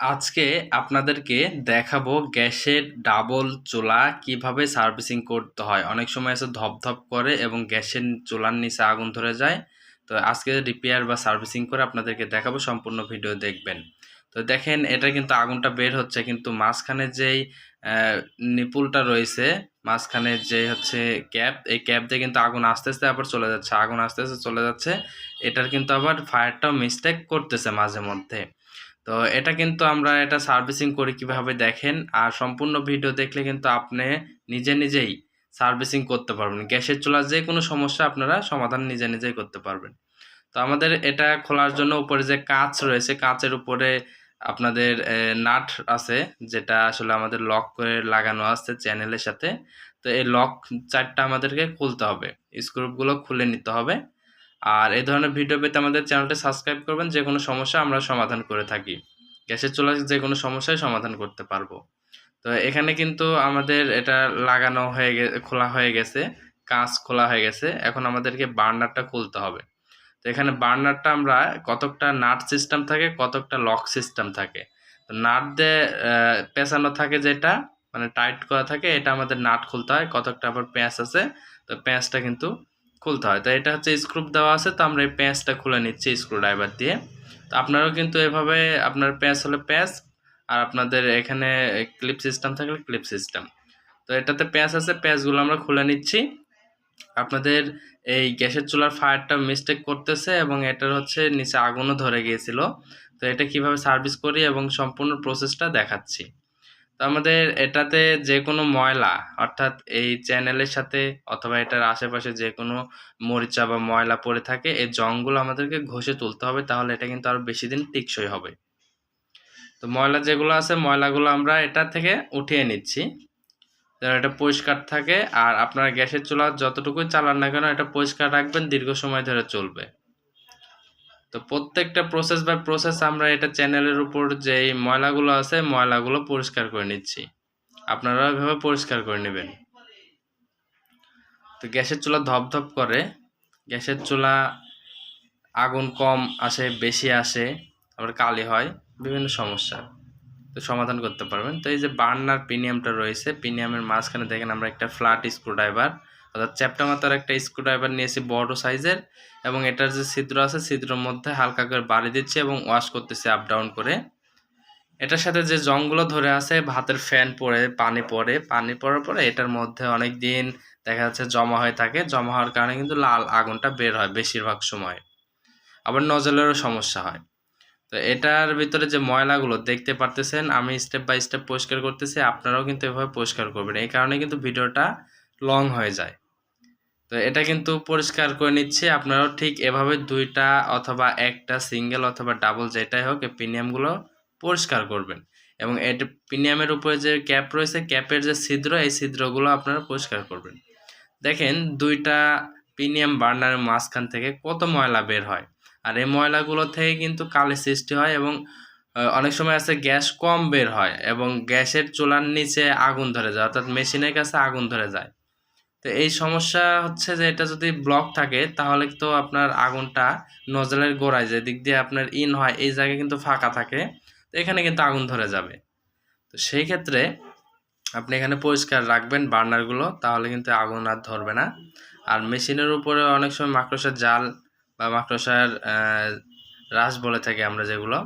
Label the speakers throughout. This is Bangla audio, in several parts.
Speaker 1: আজকে আপনাদেরকে দেখাবো গ্যাসের ডাবল চুলা কীভাবে সার্ভিসিং করতে হয়। অনেক সময় আছে ধপধপ করে এবং গ্যাসের চুলার নিচে আগুন ধরে যায়। তো আজকে রিপেয়ার বা সার্ভিসিং করে আপনাদেরকে দেখাবো, সম্পূর্ণ ভিডিও দেখবেন। তো দেখেন, এটা কিন্তু আগুনটা বের হচ্ছে, কিন্তু মাঝখানে যেই নিপুলটা রয়েছে, মাঝখানে যে হচ্ছে ক্যাপ, এই ক্যাপ দিয়ে কিন্তু আগুন আস্তে আস্তে আবার চলে যাচ্ছে, আগুন আস্তে আস্তে চলে যাচ্ছে। এটার কিন্তু আবার ফায়ারটাও মিস্টেক করতেছে মাঝে মধ্যে। তো এটা কিন্তু আমরা এটা সার্ভিসিং করি কীভাবে দেখেন। আর সম্পূর্ণ ভিডিও দেখলে কিন্তু আপনি নিজে নিজেই সার্ভিসিং করতে পারবেন। গ্যাসের চুলার যে কোনো সমস্যা আপনারা সমাধান নিজে নিজেই করতে পারবেন। তো আমাদের এটা খোলার জন্য উপরে যে কাঁচ রয়েছে, কাঁচের উপরে আপনাদের নাট আছে, যেটা আসলে আমাদের লক করে লাগানো আছে চ্যানেলের সাথে। তো এই লক চারটা আমাদেরকে খুলতে হবে। স্ক্রুপগুলো খুলে নিতে হবে। আর এই ধরনের ভিডিও পেতে আমাদের চ্যানেলটি সাবস্ক্রাইব করবেন, যে কোনো সমস্যা আমরা সমাধান করে থাকি। গ্যাসের চুলার যে কোনো সমস্যায় সমাধান করতে পারব। তো এখানে কিন্তু আমাদের এটা লাগানো হয়ে খোলা হয়ে গেছে, কাঁচ খোলা হয়ে গেছে। এখন আমাদেরকে বার্নারটা খুলতে হবে। তো এখানে বার্নারটা আমরা কতকটা নাট সিস্টেম থাকে, কতকটা লক সিস্টেম থাকে। তো নাট দিয়ে পেঁচানো থাকে যেটা মানে টাইট করা থাকে, এটা আমাদের নাট খুলতে হয়। কতকটা আবার প্যাঁচ আছে, তো প্যাঁচটা কিন্তু খুলতে হয়। তো এটা হচ্ছে স্ক্রুপ দেওয়া আছে, তো আমরা এই প্যাঁচটা খুলে নিচ্ছি স্ক্রু ড্রাইভার দিয়ে। তো আপনারাও কিন্তু এভাবে আপনার প্যাঁচ হলে প্যাঁচ, আর আপনাদের এখানে ক্লিপ সিস্টেম থাকলে ক্লিপ সিস্টেম তো এটাতে প্যাঁচ আছে, প্যাঁচগুলো আমরা খুলে নিচ্ছি। আপনাদের এই গ্যাসের চুলার ফায়ারটা মিস্টেক করতেছে এবং এটার হচ্ছে নিচে আগুনও ধরে গিয়েছিল। তো এটা কীভাবে সার্ভিস করি এবং সম্পূর্ণ প্রসেসটা দেখাচ্ছি। তো আমাদের এটাতে যে কোনো ময়লা, অর্থাৎ এই চ্যানেলের সাথে অথবা এটার আশেপাশে যে কোনো মরিচা বা ময়লা পড়ে থাকে, এই জংগুলো আমাদেরকে ঘষে তুলতে হবে, তাহলে এটা কিন্তু আরও বেশি দিন টেকসই হবে। তো ময়লা যেগুলো আছে, ময়লাগুলো আমরা এটা থেকে উঠিয়ে নিচ্ছি। এটা পরিষ্কার থাকে, আর আপনার গ্যাসের চুলা যতটুকুই চালান না কেন, এটা পরিষ্কার রাখবেন, দীর্ঘ সময় ধরে চলবে। তো প্রত্যেকটা প্রসেস বাই প্রসেস আমরা এটা চ্যানেলের উপর যে ময়লাগুলো আছে, ময়লাগুলো পরিষ্কার করে নিচ্ছি। আপনারা এভাবে পরিষ্কার করে নেবেন। তো গ্যাসের চুলা ধপধপ করে। গ্যাসের চুলা আগুন কম আসে, বেশি আসে, আবার কালি হয়, বিভিন্ন সমস্যা। তো সমাধান করতে পারবেন। তো এই যে বার্নার প্রিমিয়ামটা রয়েছে প্রিমিয়ামের মাঝখানে দেখেন আমরা একটা ফ্ল্যাট স্ক্রুড্রাইভার অর্থাৎ চ্যাপটা মাথার একটা স্ক্রুড্রাইভার নিয়েছি বড় সাইজের এবং এটার যে ছিদ্র আছে, ছিদ্রের মধ্যে হালকা করে বাড়ি দিচ্ছে এবং ওয়াশ করতেছি আপ ডাউন করে। এটার সাথে যে জংগুলো ধরে আছে, ভাতের ফ্যান পড়ে পানি পড়ে পানি পড়ার পরে এটার মধ্যে অনেক দিন দেখা যাচ্ছে জমা হয়ে থাকে। জমা হওয়ার কারণে কিন্তু লাল আগুনটা বের হয় বেশিরভাগ সময়। আবার নজলেরও সমস্যা হয়। তো এটার ভিতরে যে ময়লাগুলো দেখতে পারতেছেন, আমি স্টেপ বাই স্টেপ পরিষ্কার করতেছি, আপনারাও কিন্তু এভাবে পরিষ্কার করবেন। এই কারণে কিন্তু ভিডিওটা লং হয়ে যায়। তো এটা কিন্তু পরিষ্কার করে নিচ্ছি। আপনারাও ঠিক এভাবে দুইটা অথবা একটা সিঙ্গেল অথবা ডাবল যেটাই হোক এই প্রিমিয়ামগুলো পরিষ্কার করবেন। এবং এটা প্রিমিয়ামের উপরে যে ক্যাপ রয়েছে, ক্যাপের যে ছিদ্র, এই ছিদ্রগুলো আপনারা পরিষ্কার করবেন। দেখেন দুইটা প্রিমিয়াম বার্নারের মাঝখান থেকে কত ময়লা বের হয়। আর এই ময়লাগুলো থেকে কিন্তু কালি সৃষ্টি হয় এবং অনেক সময় আছে গ্যাস কম বের হয় এবং গ্যাসের চুলার নিচে আগুন ধরে যায়, অর্থাৎ মেশিনের কাছে আগুন ধরে যায়। তো এই সমস্যা হচ্ছে যে এটা যদি ব্লক থাকে, তাহলে তো আপনার আগুনটা নজলের গোড়ায় যে দিক দিয়ে আপনার ইন হয়, এই জায়গায় কিন্তু ফাঁকা থাকে। তো এখানে কিন্তু আগুন ধরে যাবে। তো সেই ক্ষেত্রে আপনি এখানে পরিষ্কার রাখবেন বার্নারগুলো তাহলে কিন্তু আগুন আর ধরবে না। আর মেশিনের উপরে অনেক সময় মাকড়সার জাল বা মাকড়সার রাস বলে থাকি আমরা যেগুলো,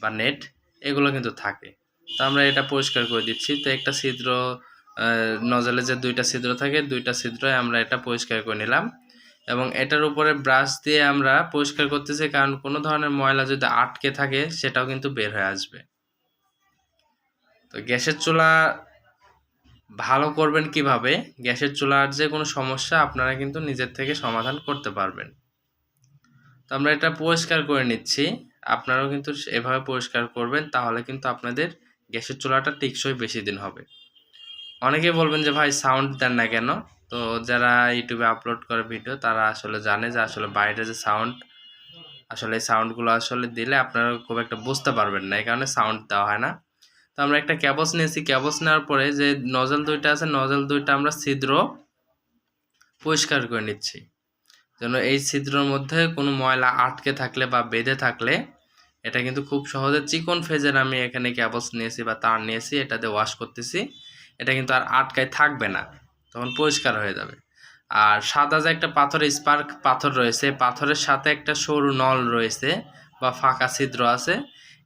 Speaker 1: বা নেট এগুলো কিন্তু থাকে। তো আমরা এটা পরিষ্কার করে দিচ্ছি। তো একটা ছিদ্র নজলে যে দুইটা ছিদ্র থাকে, দুইটা ছিদ্রে আমরা এটা পরিষ্কার করে নিলাম। এবং এটার উপরে ব্রাশ দিয়ে আমরা পরিষ্কার করতেছি, কারণ কোনো ধরনের ময়লা যদি আটকে থাকে, সেটাও কিন্তু বের হয়ে আসবে। তো গ্যাসের চুলা ভালো করবেন কীভাবে? গ্যাসের চুলার যে কোনো সমস্যা আপনারা কিন্তু নিজের থেকে সমাধান করতে পারবেন। তো আমরা এটা পরিষ্কার করে নিচ্ছি। আপনারাও কিন্তু এভাবে পরিষ্কার করবেন, তাহলে কিন্তু আপনাদের গ্যাসের চুলাটা টেকসই বেশি দিন হবে। অনেকে বলবেন যে, ভাই সাউন্ড দেন না কেন? তো যারা ইউটিউবে আপলোড করে ভিডিও তারা আসলে জানে যে, আসলে বাইরে যে সাউন্ড আসলে সাউন্ডগুলো আসলে দিলে আপনারা খুব একটা বুঝতে পারবেন না। এই কারণে সাউন্ড দেওয়া হয় না। তো আমরা একটা ক্যাবস নিয়েছি। ক্যাবস নেওয়ার পরে যে নজল দুইটা আছে নজল দুইটা আমরা ছিদ্র পরিষ্কার করে নিচ্ছি। যেন এই ছিদ্রর মধ্যে কোনো ময়লা আটকে থাকলে বা বেঁধে থাকলে, এটা কিন্তু খুব সহজে চিকন ফেজের আমি এখানে ক্যাবলস নিয়েছি বা তার নিয়েছি এটা দিয়ে ওয়াশ করতেছি। এটা কিন্তু আর আটকায় থাকবে না, তখন পরিষ্কার হয়ে যাবে। আর সাদা যে একটা পাথরের স্পার্ক পাথর রয়েছে, পাথরের সাথে একটা সরু নল রয়েছে বা ফাঁকা ছিদ্র আছে।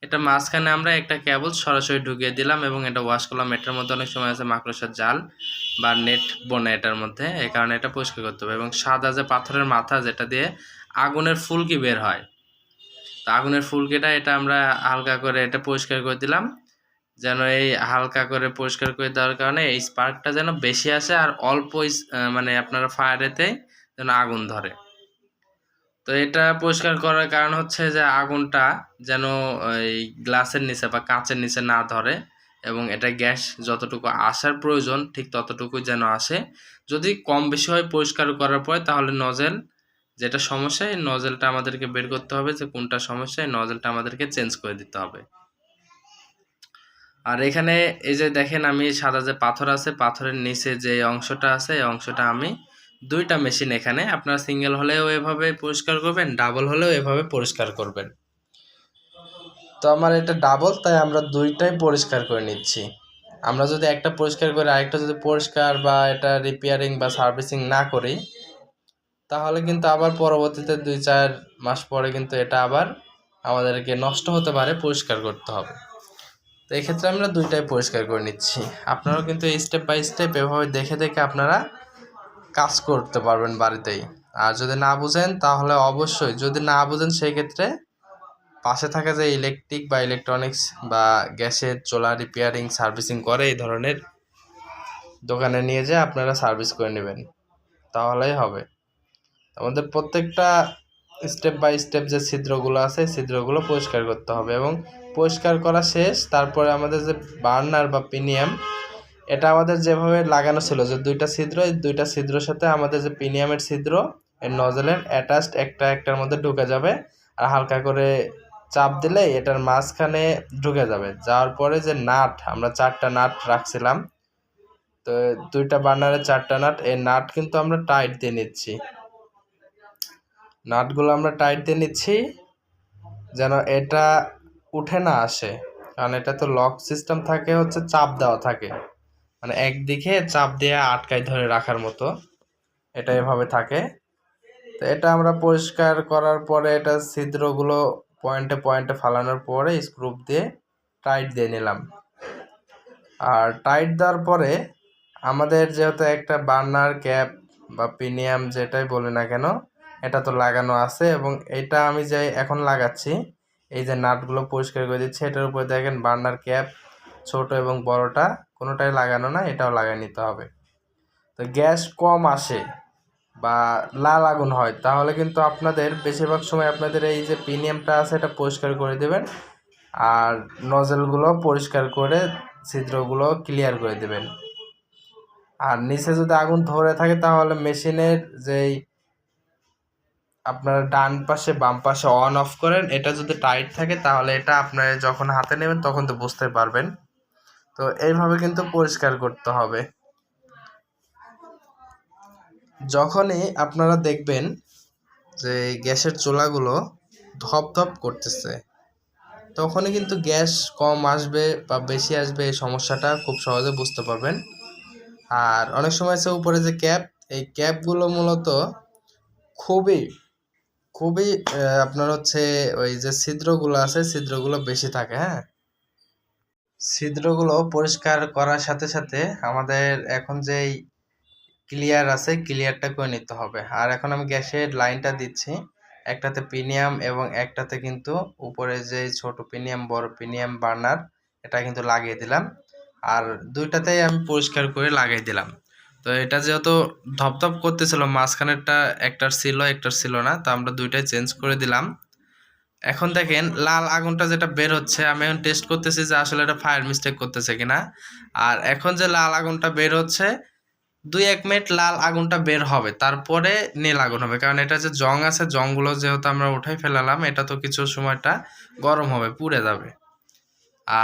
Speaker 1: এটা মাঝখানে আমরা একটা কেবল সরাসরি ঢুকিয়ে দিলাম এবং এটা ওয়াশ করলাম। এটার মধ্যে অনেক সময় আছে মাকড়সার জাল বা নেট বনে এটার মধ্যে, এ কারণে এটা পরিষ্কার করতে হবে। এবং সাদা যে পাথরের মাথা, যেটা দিয়ে আগুনের ফুলকি বের হয়, তো আগুনের ফুলকিটা এটা আমরা হালকা করে এটা পরিষ্কার করে দিলাম। যেন এই হালকা করে পরিষ্কার করে দেওয়ার কারণে এই স্পার্কটা যেন বেশি আসে আর অল্প মানে আপনারা ফায়ারেতে যেন আগুন ধরে। তো এটা পরিষ্কার করার কারণ হচ্ছে যে আগুনটা যেন এই গ্লাসের নিচে বা কাঁচের নিচে না ধরে এবং এটা গ্যাস যতটুকু আসার প্রয়োজন ঠিক ততটুকুই যেন আসে। যদি কম বেশি হয় পরিষ্কার করার পরে তাহলে নজেল যেটা সমস্যা, এই নজেলটা আমাদেরকে বের করতে হবে যে কোনটা সমস্যা, এই নজেলটা আমাদেরকে চেঞ্জ করে দিতে হবে। আর এখানে এই যে দেখেন আমি সাদা যে পাথর আছে, পাথরের নিচে যে অংশটা আছে, এই অংশটা আমি দুইটা মেশিন এখানে, আপনারা সিঙ্গেল হলেও এভাবে পরিষ্কার করবেন ডাবল হলেও এভাবে পরিষ্কার করবেন। তো আমার এটা ডাবল তাই আমরা দুইটাই পরিষ্কার করে নিচ্ছি। আমরা যদি একটা পরিষ্কার করে আরেকটা যদি পরিষ্কার বা এটা রিপেয়ারিং বা সার্ভিসিং না করি, তাহলে কিন্তু আবার পরবর্তীতে দুই চার মাস পরে কিন্তু এটা আবার আমাদেরকে নষ্ট হতে পারে, পরিষ্কার করতে হবে। তো এক্ষেত্রে আমরা দুইটাই পরিষ্কার করে নিচ্ছি। আপনারাও কিন্তু স্টেপ বাই স্টেপ এভাবে দেখে দেখে আপনারা কাজ করতে পারবেন বাড়িতেই। আর যদি না বুঝেন, তাহলে অবশ্যই যদি না বুঝেন সেই ক্ষেত্রে পাশে থাকা যে ইলেকট্রিক বা ইলেকট্রনিক্স বা গ্যাসের চোলা রিপেয়ারিং সার্ভিসিং করে এই ধরনের দোকানে নিয়ে যেয়ে আপনারা সার্ভিস করে নেবেন। তাহলেই হবে। আমাদের প্রত্যেকটা স্টেপ বাই স্টেপ যে ছিদ্রগুলো আছে, ছিদ্রগুলো পরিষ্কার করতে হবে এবং পরিষ্কার করা শেষ, তারপরে আমাদের যে বার্নার বা পিনিয়াম, এটা আমাদের যেভাবে লাগানো ছিল যে দুইটা ছিদ্র, এই দুইটা ছিদ্রের সাথে আমাদের যে পিনিয়ামের ছিদ্র, এই নজলের অ্যাটাচড একটা একটার মধ্যে ঢুকে যাবে আর হালকা করে চাপ দিলে এটার মাঝখানে ঢুকে যাবে। যাওয়ার পরে যে নাট, আমরা চারটা নাট রাখছিলাম, তো দুইটা বার্নারের চারটা নাট, এই নাট কিন্তু আমরা টাইট দিয়ে নিচ্ছি। নাটগুলো আমরা টাইট দিয়ে নিচ্ছি, যেন এটা উঠে না আসে। কারণ এটা তো লক সিস্টেম থাকে, হচ্ছে চাপ দেওয়া থাকে। মানে একদিকে চাপ দিয়ে আটকায় ধরে রাখার মতো এটা এভাবে থাকে। তো এটা আমরা পরিষ্কার করার পরে এটা ছিদ্রগুলো পয়েন্টে পয়েন্টে ফালানোর পরে স্ক্রু দিয়ে টাইট দিয়ে নিলাম। আর টাইট দেওয়ার পরে আমাদের যেহেতু একটা বার্নার ক্যাপ বা প্রিমিয়াম যেটাই বলি না কেন এটা তো লাগানো আছে এবং এটা আমি যে এখন লাগাচ্ছি, এই যে নাটগুলো পরিষ্কার করে দিচ্ছি, এটার উপরে দেখেন বার্নার ক্যাপ ছোট এবং বড়টা, কোনোটাই লাগানো না, এটাও লাগিয়ে নিতে হবে। তো গ্যাস কম আসে বা লাল আগুন হয়, তাহলে কিন্তু আপনাদের বেশিরভাগ সময় আপনাদের এই যে প্রিমিয়ামটা আছে এটা পরিষ্কার করে দেবেন আর নজেলগুলো পরিষ্কার করে ছিদ্রগুলো ক্লিয়ার করে দেবেন। আর নিচে যদি আগুন ধরে থাকে তাহলে মেশিনের যেই আপনার ডান পাশে, বাম পাশে অন অফ করেন। এটা যদি টাইট থাকে, তাহলে এটা আপনারা যখন হাতে নেবেন, তখন তো বুঝতে পারবেন। তো এইভাবে কিন্তু পরিষ্কার করতে হবে। যখনই আপনারা দেখবেন যে গ্যাসের চোলাগুলো ধপ ধপ করতেছে, তখনই কিন্তু গ্যাস কম আসবে বা বেশি আসবে এই সমস্যাটা খুব সহজে বুঝতে পারবেন। আর অনেক সময় আছে উপরে যে ক্যাপ এই ক্যাপগুলো মূলত খুবই খুবই আপনার হচ্ছে ওই যে ছিদ্রগুলো আছে, ছিদ্রগুলো বেশি থাকে হ্যাঁ? ছিদ্রগুলো পরিষ্কার করার সাথে সাথে আমাদের এখন যেই ক্লিয়ার আছে, ক্লিয়ারটা করে নিতে হবে। আর এখন আমি গ্যাসের লাইনটা দিচ্ছি। একটাতে প্রিমিয়াম এবং একটাতে কিন্তু উপরে যে ছোট প্রিমিয়াম, বড় প্রিমিয়াম বার্নার, এটা কিন্তু লাগিয়ে দিলাম। আর দুইটাতেই আমি পরিষ্কার করে লাগিয়ে দিলাম। তো এটা যেহেতু ধপধপ করতেছিল, মাঝখানেরটা একটার ছিল একটার ছিল না, তো আমরা দুইটাই চেঞ্জ করে দিলাম। এখন দেখেন, লাল আগুনটা যেটা বের হচ্ছে, আমি এখন টেস্ট করতেছি যে আসলে এটা ফায়ার মিস্টেক করতেছে কিনা। আর এখন যে লাল আগুনটা বের হচ্ছে, দুই এক মিনিট লাল আগুনটা বের হবে, তারপরে নীল আগুন হবে। কারণ এটা যে জং আছে, জংগুলো যেহেতু আমরা উঠাই ফেলালাম, এটা তো কিছু সময়টা গরম হবে, পুড়ে যাবে।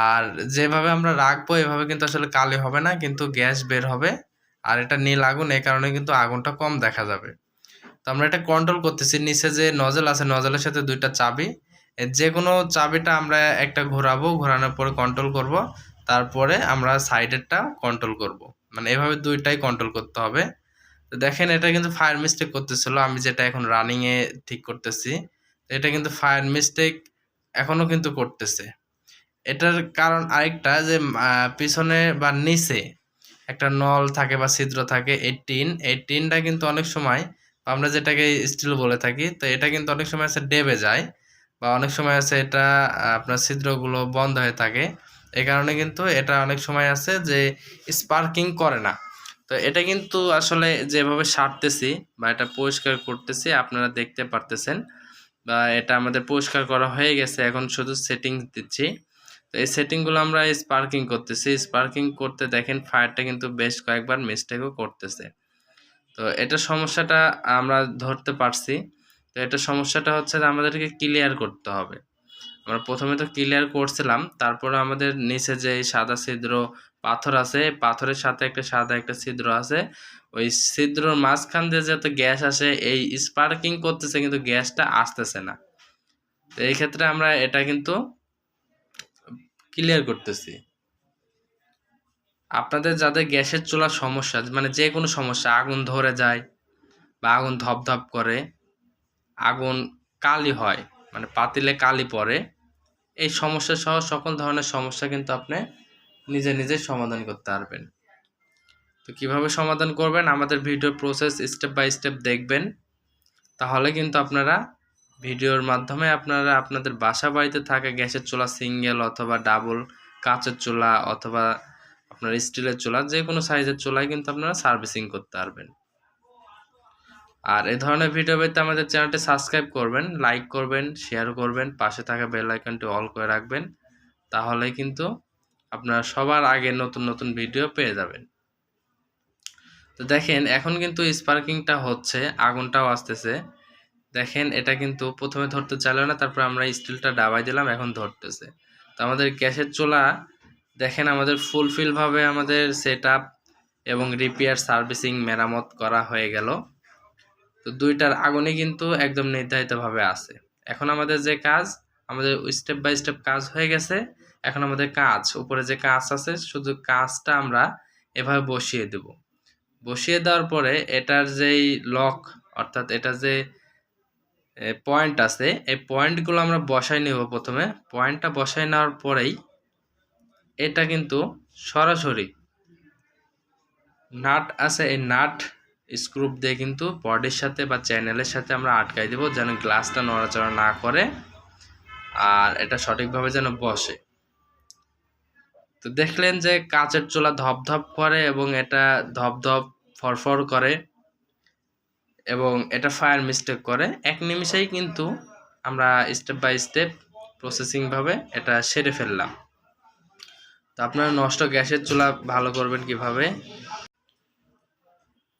Speaker 1: আর যেভাবে আমরা রাখব, এভাবে কিন্তু আসলে কালি হবে না, কিন্তু গ্যাস বের হবে। আর এটা নীল আগুন, এই কারণে কিন্তু আগুনটা কম দেখা যাবে। তো আমরা এটা কন্ট্রোল করতেছি, নিচে যে নজেল আছে নজেলের সাথে দুইটা চাবি। যে কোনো চাবিটা আমরা একটা ঘোরাবো, ঘোরানোর পরে কন্ট্রোল করব। তারপরে আমরা সাইডেরটা কন্ট্রোল করব। মানে এভাবে দুইটাই কন্ট্রোল করতে হবে। তো দেখেন, এটা কিন্তু ফায়ার মিস্টেক করতেছিল। আমি যেটা এখন রানিংয়ে ঠিক করতেছি, এটা কিন্তু ফায়ার মিস্টেক এখনও কিন্তু করতেছে। এটার কারণ আরেকটা যে পিছনে বা নিচে একটা নল থাকে বা ছিদ্র থাকে, এই টিন, এই টিনটা কিন্তু অনেক সময় আমরা যেটাকে স্টিল বলে থাকি, তো এটা কিন্তু অনেক সময় আছে ডেবে যায় বা অনেক সময় আছে এটা আপনার ছিদ্রগুলো বন্ধ হয়ে থাকে। এই কারণে কিন্তু এটা অনেক সময় আছে যে স্পার্কিং করে না। তো এটা কিন্তু আসলে যেভাবে সারতেছি বা এটা পরিষ্কার করতেছি আপনারা দেখতে পারতেছেন বা এটা আমাদের পরিষ্কার করা হয়ে গেছে, এখন শুধু সেটিংস দিচ্ছি। তো এই সেটিংগুলো আমরা স্পার্কিং করতেছি। স্পার্কিং করতে দেখেন ফায়ারটা কিন্তু বেশ কয়েকবার মিস্টেকও করতেছে। তো এটা সমস্যাটা আমরা ধরতে পারছি। তো এটা সমস্যাটা হচ্ছে যে আমাদেরকে ক্লিয়ার করতে হবে। আমরা প্রথমে তো ক্লিয়ার করছিলাম, তারপরে আমাদের নিচে যে সাদা ছিদ্র পাথর আছে পাথরের সাথে একটা সাদা একটা ছিদ্র আছে। ওই ছিদ্রর মাঝখান দিয়ে যত গ্যাস আসে, এই স্পার্কিং করতেছে কিন্তু গ্যাসটা আসতেছে না। তো এই ক্ষেত্রে আমরা এটা কিন্তু ক্লিয়ার করতেছি। আপনাদের যাদের গ্যাসের চুলার সমস্যা মানে যে কোনো সমস্যা, আগুন ধরে যায় বা আগুন ধপধপ করে, আগুন কালি হয় মানে পাতিলে কালি পড়ে, এই সমস্যা সহ সকল ধরনের সমস্যা কিন্তু আপনি নিজে নিজে সমাধান করতে পারবেন। তো কীভাবে সমাধান করবেন? আমাদের video process step by step দেখবেন। তাহলে কিন্তু আপনারা ভিডিওর মাধ্যমে আপনারা আপনাদের বাসা বাড়িতে থাকা গ্যাসের চুলা, সিঙ্গেল অথবা ডাবল কাঁচের চুলা অথবা আপনার স্টিলের চুলা, যে কোনো সাইজের চুলায় কিন্তু আপনারা সার্ভিসিং করতে পারবেন। আর এই ধরনের ভিডিও পেতে আমাদের চ্যানেলটি সাবস্ক্রাইব করবেন, লাইক করবেন, শেয়ার করবেন, পাশে থাকা বেল আইকনটি অল করে রাখবেন তাহলে কিন্তু আপনারা সবার আগে নতুন নতুন ভিডিও পেয়ে যাবেন। তো দেখেন, এখন কিন্তু স্পার্কিংটা হচ্ছে, আগুনটাও আসতেছে। দেখেন, এটা কিন্তু প্রথমে ধরতে চাইলো না, তারপর আমরা স্টিলটা ডাবাই দিলাম, এখন ধরতেছে। তো আমাদের গ্যাসের চুলা, দেখেন আমাদের ফুলফিলভাবে আমাদের সেট এবং রিপেয়ার সার্ভিসিং মেরামত করা হয়ে গেল। তো দুইটার আগুনে কিন্তু একদম নির্ধারিতভাবে আছে। এখন আমাদের যে কাজ, আমাদের স্টেপ বাই স্টেপ কাজ হয়ে গেছে। এখন আমাদের কাজ, উপরে যে কাজ আছে, শুধু কাজটা আমরা এভাবে বসিয়ে দেব। বসিয়ে দেওয়ার পরে এটার যেই লক অর্থাৎ এটা যে পয়েন্ট আছে। এই পয়েন্টগুলো আমরা বসাই নেব প্রথমে। পয়েন্টটা বসাই নেওয়ার পরেই এটা কিন্তু সরাসরি নাট আছে। এই নাট স্ক্রুপ দিয়ে কিন্তু বডির সাথে বা চ্যানেলের সাথে আমরা আটকাই দেবো যেন গ্লাসটা নড়াচড়া না করে আর এটা সঠিকভাবে যেন বসে। তো দেখলেন যে কাচের চুলা ধপধপ করে এবং এটা ধপধপ ফরফর করে। এবং এটা ফায়ার মিস্টেক করে। এক নিমিষেই কিন্তু আমরা স্টেপ বাই স্টেপ প্রসেসিংভাবে এটা সেরে ফেললাম। তো আপনারা নষ্ট গ্যাসের চুলা ভালো করবেন কীভাবে?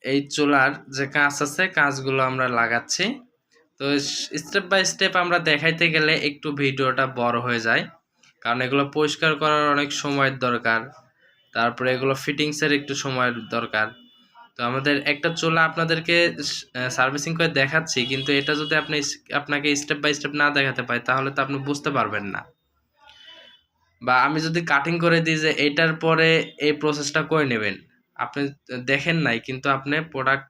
Speaker 1: এই চুলার যে কাঁচ আছে, কাঁচগুলো আমরা লাগাচ্ছি। তো স্টেপ বাই স্টেপ আমরা দেখাইতে গেলে একটু ভিডিওটা বড় হয়ে যায়। কারণ এগুলো পরিষ্কার করার অনেক সময়ের দরকার। তারপরে এগুলো ফিটিংসের একটু সময়ের দরকার। তো আমাদের একটা চুলা আপনাদেরকে সার্ভিসিং করে দেখাচ্ছি, কিন্তু এটা যদি আপনি আপনাকে স্টেপ বাই স্টেপ না দেখাতে পাই তাহলে তো আপনি বুঝতে পারবেন না। বা আমি যদি কাটিং করে দিই যে এটার পরে এই প্রসেসটা করে নেবেন, আপনি দেখেন নাই, কিন্তু আপনি প্রোডাক্ট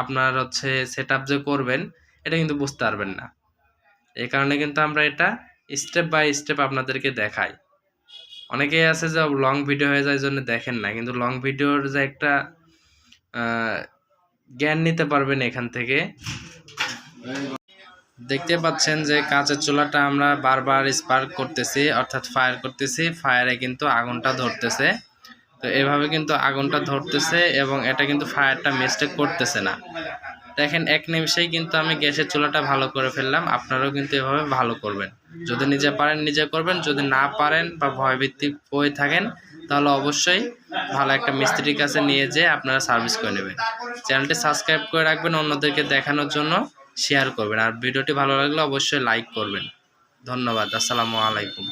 Speaker 1: আপনার হচ্ছে সেট যে করবেন, এটা কিন্তু বুঝতে পারবেন না। এই কারণে কিন্তু আমরা এটা স্টেপ বাই স্টেপ আপনাদেরকে দেখাই। অনেকেই আছে যে লং ভিডিও হয়ে যায় জন্য দেখেন না, কিন্তু লং ভিডিওর যে একটা জ্ঞান নিতে পারবেন এখান থেকে। দেখতে পাচ্ছেন যে কাঁচের চুলাটা আমরা বারবার স্পার্ক করতেছি, অর্থাৎ ফায়ার করতেছি ফায়ারে কিন্তু আগুনটা ধরতেছে। তো এভাবে কিন্তু আগুনটা ধরতেছে এবং এটা কিন্তু ফায়ারটা মিস্টেক করতেছে না। দেখেন, এক নিমিষেই কিন্তু আমি গ্যাসের চুলাটা ভালো করে ফেললাম। আপনারাও কিন্তু এভাবে ভালো করবেন। যদি নিজে পারেন, নিজে করবেন। যদি না পারেন বা ভয়ভিত্তিক হয়ে থাকেন তাহলে অবশ্যই ভালো একটা মিস্ত্রির কাছে নিয়ে যেয়ে আপনারা সার্ভিস করে নেবেন। চ্যানেলটি সাবস্ক্রাইব করে রাখবেন, অন্যদেরকে দেখানোর জন্য শেয়ার করবেন। আর ভিডিওটি ভালো লাগলে অবশ্যই লাইক করবেন। ধন্যবাদ, আসসালামু আলাইকুম।